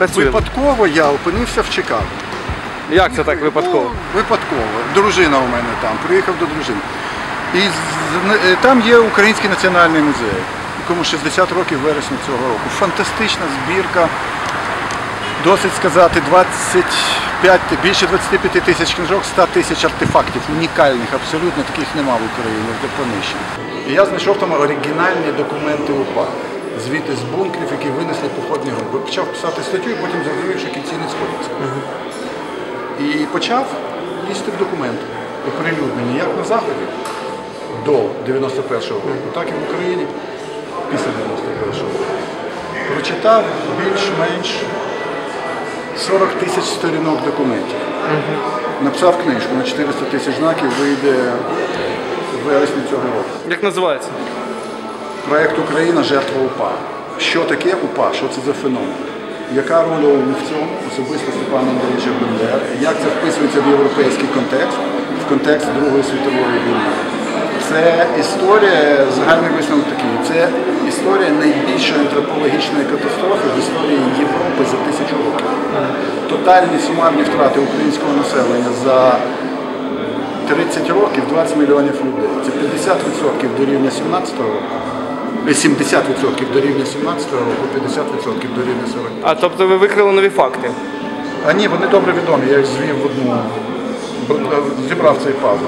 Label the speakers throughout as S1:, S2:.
S1: працюємо.
S2: Випадково я опинився в Чикаго.
S1: Як це так випадково?
S2: Ну, випадково. Дружина у мене там, приїхав до дружини. І з- е, там є Український національний музей, якому 60 років вересня цього року. Фантастична збірка, досить сказати, 25, більше 25 тисяч книжок, 100 тисяч артефактів, унікальних, абсолютно таких нема в Україні, де понищені. І я знайшов там оригінальні документи УПА. Звідти з бункерів, які винесли походні групи. Почав писати статтю і потім зрозумів, що кінці не сходяться. І почав лізти в документи, оприлюднені як на Заході до 91-го року, так і в Україні після 91-го року. Прочитав більш-менш 40 тисяч сторінок документів. Написав книжку на 400 тисяч знаків, вийде в вересні цього року.
S1: Як називається?
S2: Проект Україна жертва УПА. Що таке УПА? Що це за феномен? Яка роль в цьому, особисто Степана Андрійовича Бендера? Як це вписується в європейський контекст, в контекст Другої світової війни? Це історія, загальний висновок такий, це історія найбільшої антропологічної катастрофи в історії Європи за тисячу років. Тотальні сумарні втрати українського населення за 30 років 20 мільйонів людей. Це 50% до рівня 17-го року. Е, 70% до рівня 17-го року, 50% до рівня 40.
S1: А тобто ви викрили нові факти?
S2: А ні, вони добре відомі, я їх звів в одну, зібрав цей пазл.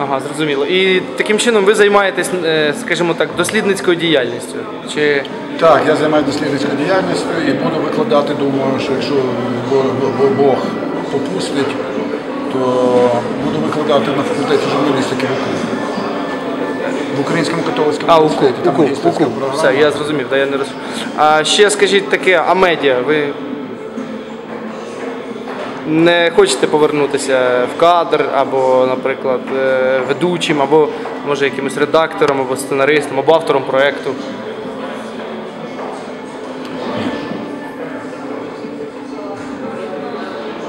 S1: Ага, зрозуміло. І таким чином ви займаєтесь, е, скажімо так, дослідницькою діяльністю? Чи
S2: Так, я займаюся дослідницькою діяльністю і буду викладати, думаю, що якщо Бо- Бо- Бог попустить, то буду викладати на факультеті журналістики в УКУ. В Українському католицькому
S1: а УКУ,
S2: університеті. Там
S1: УКУ,
S2: магістерська
S1: УКУ.
S2: програма.
S1: Все, я зрозумів, да, я не роз... А ще скажіть таке, а медіа, ви не хочете повернутися в кадр, або, наприклад, е, ведучим, або може якимось редактором, або сценаристом, або автором проєкту?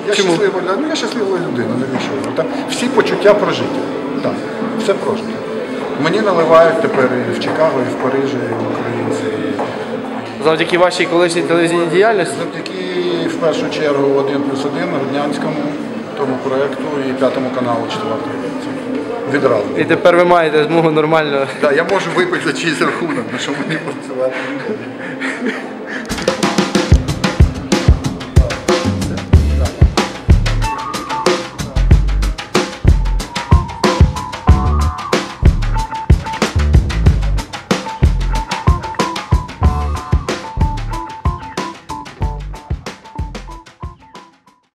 S2: Я
S1: Чому?
S2: щаслива, ну, я щаслива людина, навіщо? Ну, Там всі почуття прожиті. Так, все прожито. Мені наливають тепер і в Чикаго, і в Парижі, і в Українці.
S1: Завдяки вашій колишній телевізійній діяльності?
S2: Завдяки в першу чергу 1 плюс 1 Роднянському, тому проєкту і п'ятому каналу четвертого. Відразу.
S1: І тепер ви маєте змогу нормально.
S2: Так, я можу випити за чийсь рахунок, на що мені працювати.